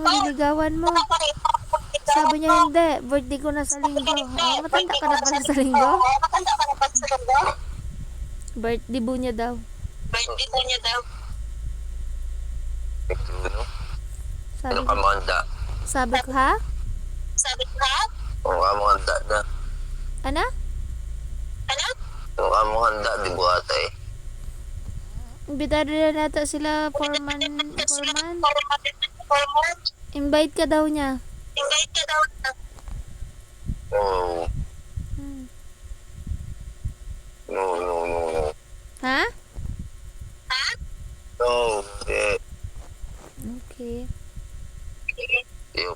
niligawan mo. Sabi niya hindi, birthday ko na sa linggo. Oh, matanda ka na pala sa linggo. Matanda ka na ba sa linggo? Birthday bo niya daw. Birthday ko niya daw. Ano? Sabi Ano ka mo handa? sabi ko ha? Sabi ko ha? Ano ka mo handa na? Ano? Ano? Ano ka mo handa? Di ba ata eh? Imbitado na nata sila foreman, foreman. Foreman. Invite ka daw niya. Invite ka daw na. No, Hmm. no, no, no, no. Ha? Ha? No, hindi. Okay. Iyo.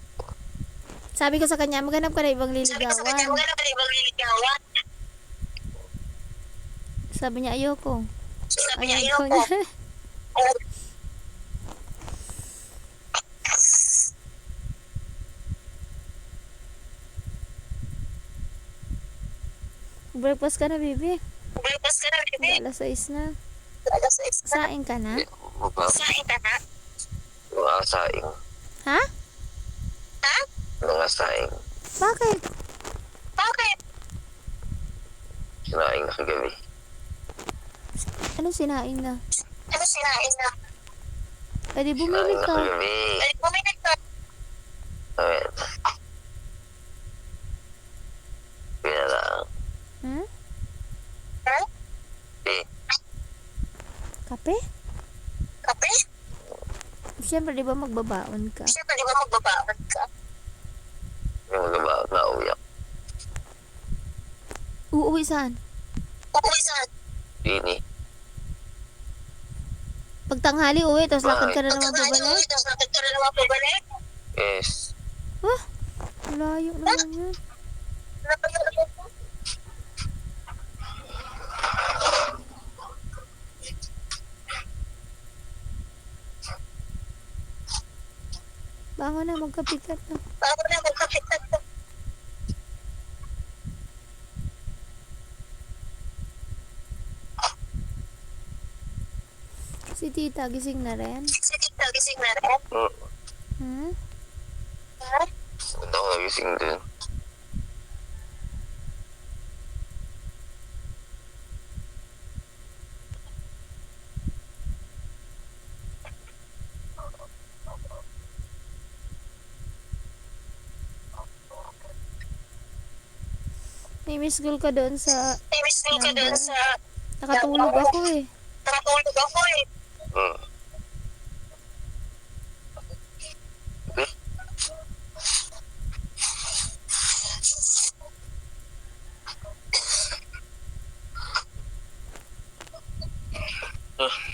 Sabi ko sa kanya, maghanap ka na ibang Sabi ko sa kanya, liligawan. wala ka ibang liligawan. Sabi niya, ayoko. Sabi niya, Ayoko ayoko. Breakfast ka na, baby. Breakfast ka na, baby. Alas 6 na. Alas 6 na. Saing ka na? Mga Sain ka na. mga saing. Ha? Ha? Mga saing. Bakit? Bakit? Sinaing na kagabi. Ano sinaing na? Ano sinain na? Pwede bumili Sinaing na ka. kagabi. Balik bumili ka. Ayan. Kaya lang. Hmm? Ha? Eh, Kape? Kape? Siyempre, di ba magbabaon ka? Siyempre, di ba magbabaon ka? yung magabaw na uyak. Uuwi saan? Uuwi saan? Bini. Pagtanghali uwi, tapos lakad ka na naman pabalik? uwi, tapos nakit ka na naman pabalik. Yes. Ah, layo naman yun. Bango na, magkapikat na. Bago na magkapitan ka. Si tita, gising na rin. Si Tita, gising na rin. Hmm. Hmm? Ako nagising din. May miss call ka doon sa... May miss ka doon sa... Nakatulog ako eh. Nakatulog ako eh. Hmm.